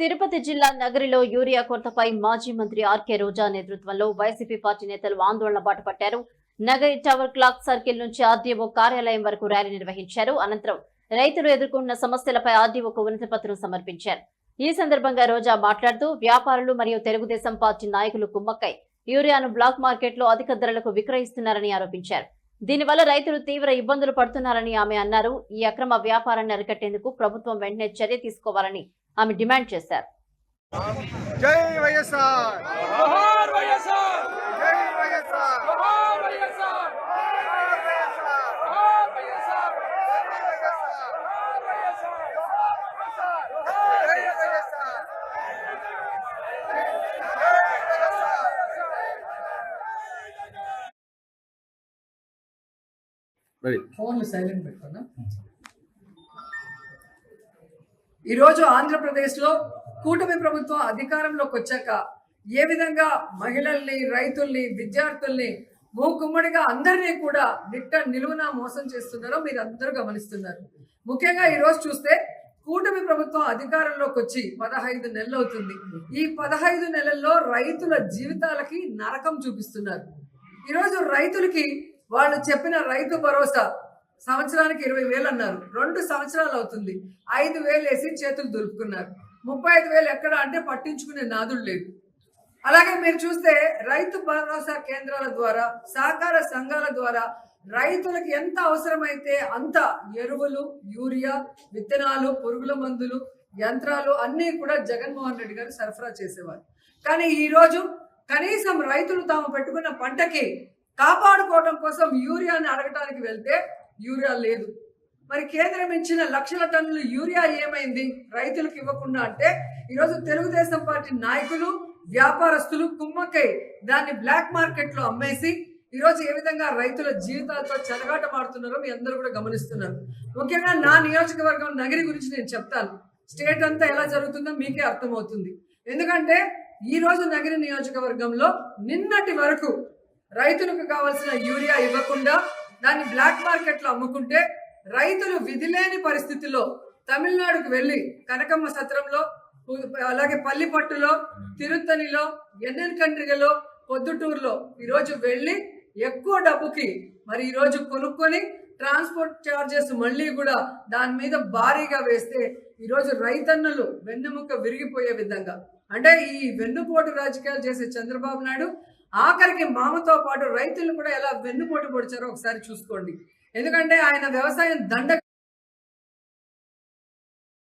తిరుపతి జిల్లా నగరిలో యూరియా కొరతపై మాజీ మంత్రి ఆర్కే రోజా నేతృత్వంలో వైసీపీ పార్టీ నేతలు ఆందోళన బాటపట్టారు. నగరి టవర్ క్లాక్ సర్కిల్ నుంచి ఆర్డీఓ కార్యాలయం వరకు ర్యాలీ నిర్వహించారు. అనంతరం రైతులు ఎదుర్కొన్న సమస్యలపై ఆర్డీఓకు వినతి పత్రం సమర్పించారు. ఈ సందర్భంగా రోజా మాట్లాడుతూ వ్యాపారులు మరియు తెలుగుదేశం పార్టీ నాయకులు కుమ్మక్కై యూరియాను బ్లాక్ మార్కెట్లో అధిక ధరలకు విక్రయిస్తున్నారని ఆరోపించారు. దీనివల్ల రైతులు తీవ్ర ఇబ్బందులు పడుతున్నారని ఆమె అన్నారు. ఈ అక్రమ వ్యాపారాన్ని అరికట్టేందుకు ప్రభుత్వం వెంటనే చర్య తీసుకోవాలని ఆమె డిమాండ్ చేశారు జై వైఎస్ఆర్ జోహార్ వైఎస్ఆర్ జోహార్ వైఎస్ఆర్ జోహార్ వైఎస్ఆర్ జై వైఎస్ఆర్ జోహార్ వైఎస్ఆర్ జై వైఎస్ఆర్ ఫోన్లు సైలెంట్ పెట్టుకున్నా. ఈరోజు ఆంధ్రప్రదేశ్లో కూటమి ప్రభుత్వం అధికారంలోకి వచ్చాక ఏ విధంగా మహిళల్ని రైతుల్ని విద్యార్థుల్ని మూకుమ్మడిగా అందరినీ కూడా నిట్ట నిలువున మోసం చేస్తున్నారో మీరు అందరూ గమనిస్తున్నారు. ముఖ్యంగా ఈరోజు చూస్తే కూటమి ప్రభుత్వం అధికారంలోకి వచ్చి పదహైదు నెలలు అవుతుంది. ఈ పదహైదు నెలల్లో రైతుల జీవితాలకి నరకం చూపిస్తున్నారు. ఈరోజు రైతులకి వాళ్ళు చెప్పిన రైతు భరోసా సంవత్సరానికి ఇరవై వేలు అన్నారు. రెండు సంవత్సరాలు అవుతుంది. ఐదు వేలు వేసి చేతులు దులుపుకున్నారు. ముప్పై ఐదు వేలు ఎక్కడ అంటే పట్టించుకునే నాదుడు లేదు. అలాగే మీరు చూస్తే రైతు భరోసా కేంద్రాల ద్వారా సహకార సంఘాల ద్వారా రైతులకు ఎంత అవసరమైతే అంత ఎరువులు యూరియా విత్తనాలు పురుగుల మందులు యంత్రాలు అన్నీ కూడా జగన్మోహన్ రెడ్డి గారు సరఫరా చేసేవారు. కానీ ఈరోజు కనీసం రైతులు తాము పెట్టుకున్న పంటకి కాపాడుకోవడం కోసం యూరియాని అడగటానికి వెళ్తే యూరియా లేదు. మరి కేంద్రం ఇచ్చిన లక్షల టన్నులు యూరియా ఏమైంది? రైతులకు ఇవ్వకుండా అంటే ఈరోజు తెలుగుదేశం పార్టీ నాయకులు వ్యాపారస్తులు కుమ్మక్కై దాన్ని బ్లాక్ మార్కెట్లో అమ్మేసి ఈరోజు ఏ విధంగా రైతుల జీవితాలతో చెలగాటమాడుతున్నారో మీ అందరూ కూడా గమనిస్తున్నారు. ముఖ్యంగా నా నియోజకవర్గం నగరి గురించి నేను చెప్తాను. స్టేట్ అంతా ఎలా జరుగుతుందో మీకే అర్థమవుతుంది. ఎందుకంటే ఈరోజు రోజు నగరి నియోజకవర్గంలో నిన్నటి వరకు రైతులకు కావాల్సిన యూరియా ఇవ్వకుండా దాన్ని బ్లాక్ మార్కెట్లో అమ్ముకుంటే రైతులు విధిలేని పరిస్థితిలో తమిళనాడుకు వెళ్ళి కనకమ్మ సత్రంలో అలాగే పల్లిపట్టులో తిరుత్తనిలో ఎన్ఎన్ కండ్రిగలో పొద్దుటూరులో ఈరోజు వెళ్ళి ఎక్కువ డబ్బుకి మరి ఈరోజు కొనుక్కొని ట్రాన్స్పోర్ట్ ఛార్జెస్ మళ్ళీ కూడా దాని మీద భారీగా వేస్తే ఈరోజు రైతన్నులు వెన్నుముక్క విరిగిపోయే విధంగా. అంటే ఈ వెన్నుపోటు రాజకీయాలు చేసే చంద్రబాబు నాయుడు ఆఖరికి మామతో పాటు రైతులు కూడా ఎలా వెన్నుపోటు పొడిచారో ఒకసారి చూసుకోండి. ఎందుకంటే ఆయన వ్యవసాయం దండ